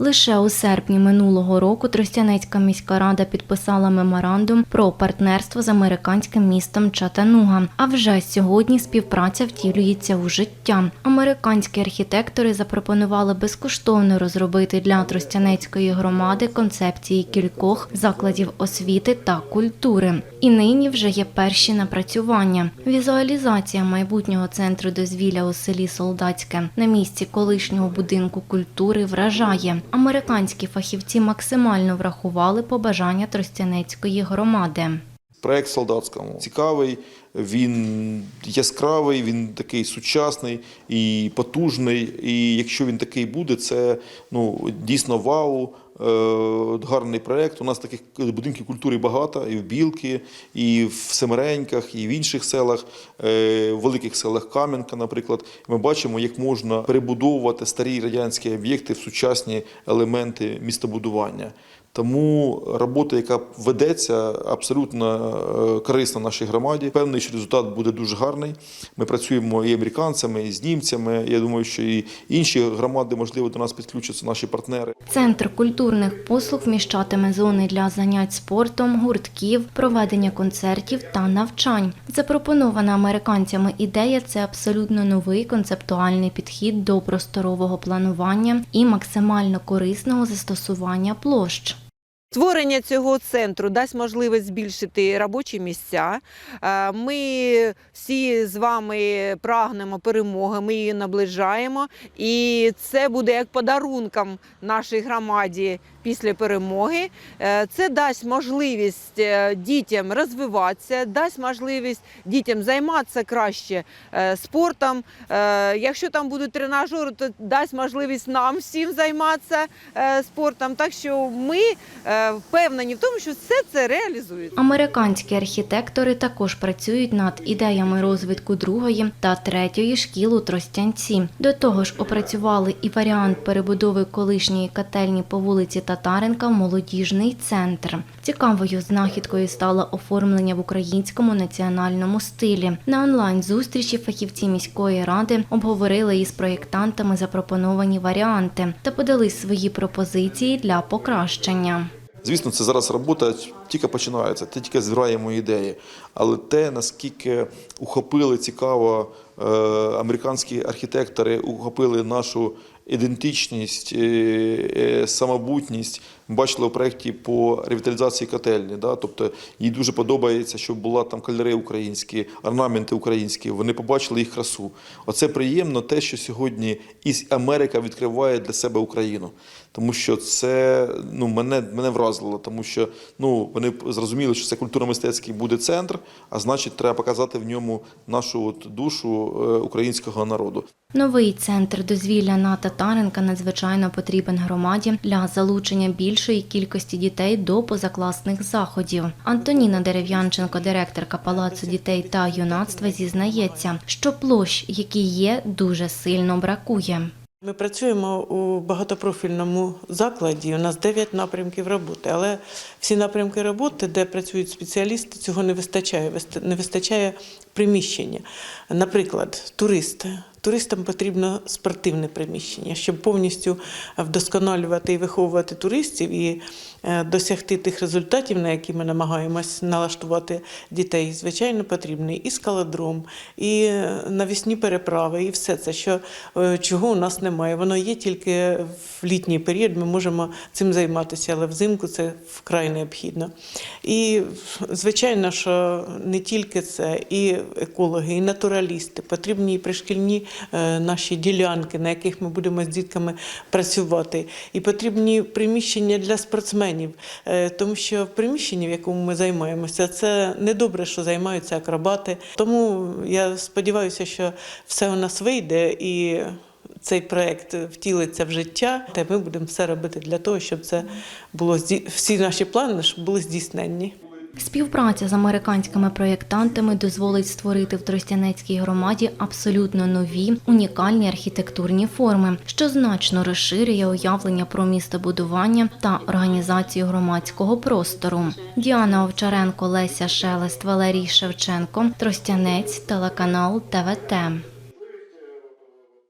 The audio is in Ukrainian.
Лише у серпні минулого року Тростянецька міська рада підписала меморандум про партнерство з американським містом Чатануга. А вже сьогодні співпраця втілюється у життя. Американські архітектори запропонували безкоштовно розробити для Тростянецької громади концепції кількох закладів освіти та культури. І нині вже є перші напрацювання. Візуалізація майбутнього центру дозвілля у селі Солдатське на місці колишнього будинку культури вражає. Американські фахівці максимально врахували побажання Тростянецької громади. Проект солдатському цікавий, він яскравий, він такий сучасний і потужний. І якщо він такий буде, це ну дійсно вау. Е, Гарний проект. У нас таких будинків культури багато і в Білки, і в Семереньках, і в інших селах, е, в великих селах Кам'янка, наприклад. Ми бачимо, як можна перебудовувати старі радянські об'єкти в сучасні елементи містобудування. Тому робота, яка ведеться, абсолютно е, корисна нашій громаді. Певний, що результат буде дуже гарний. Ми працюємо і американцями, і з німцями. Я думаю, що і інші громади, можливо, до нас підключаться наші партнери. Центр культурних послуг вміщатиме зони для занять спортом, гуртків, проведення концертів та навчань. Запропонована американцями ідея це абсолютно новий концептуальний підхід до просторового планування і максимально корисного застосування площ. Створення цього центру дасть можливість збільшити робочі місця. Е, Ми всі з вами прагнемо перемоги, ми її наближаємо. І це буде як подарунком нашій громаді після перемоги. Е, Це дасть можливість е, дітям розвиватися, дасть можливість дітям займатися краще спортом. Якщо там будуть тренажери, то дасть можливість нам всім займатися спортом. Так що ми впевнені в тому, що все це реалізується. Американські архітектори також працюють над ідеями розвитку другої та третьої шкіл у Тростянці. До того ж, опрацювали і варіант перебудови колишньої котельні по вулиці Татаренка в молодіжний центр. Цікавою знахідкою стало оформлення в українському національному стилі. На онлайн зустрічі фахівці міської ради обговорили із проєктантами запропоновані варіанти та подали свої пропозиції для покращення. Звісно, це зараз робота тільки починається, тільки збираємо ідеї. Але те, наскільки ухопили цікаво е, американські архітектори, ухопили нашу ідентичність, е, е, самобутність. Бачили у проєкті по ревіталізації котельні. Да? Тобто їй дуже подобається, щоб була там кольори українські, орнаменти українські. Вони побачили їх красу. Оце приємно, те, що сьогодні і Америка відкриває для себе Україну. Тому що це ну, мене, мене вразило, тому що ну, вони зрозуміли, що це культурно-мистецький буде центр, а значить, треба показати в ньому нашу от душу е, українського народу. Новий центр дозвілля на Татаренка надзвичайно потрібен громаді для залучення більшої кількості дітей до позакласних заходів. Антоніна Дерев'янченко, директорка Палацу дітей та юнацтва, зізнається, що площ, які є, дуже сильно бракує. Ми працюємо у багатопрофільному закладі. У нас 9 напрямків роботи, але всі напрямки роботи, де працюють спеціалісти, цього не вистачає. Вист- Не вистачає приміщення. Наприклад, туристи. Туристам потрібно спортивне приміщення, щоб повністю вдосконалювати і виховувати туристів і е, досягти тих результатів, на які ми намагаємось налаштувати дітей. Звичайно, потрібний і скалодром, і е, навісні переправи, і все це, що е, чого у нас немає. Воно є тільки в літній період. Ми можемо цим займатися, але взимку це вкрай необхідно. І звичайно, що не тільки це, і екологи, і натуралісти, потрібні і пришкільні е, наші ділянки, на яких ми будемо з дітками працювати, і потрібні приміщення для спортсменів, Е, тому що в приміщенні, в якому ми займаємося, це не добре, що займаються акробати. Тому я сподіваюся, що все у нас вийде і. Цей проект втілиться в життя, та ми будемо все робити для того, щоб це було всі наші плани щоб були здійсненні. Співпраця з американськими проєктантами дозволить створити в Тростянецькій громаді абсолютно нові унікальні архітектурні форми, що значно розширює уявлення про містобудування та організацію громадського простору. Діана Овчаренко, Леся Шелест, Валерій Шевченко, Тростянець, телеканал ТВТ.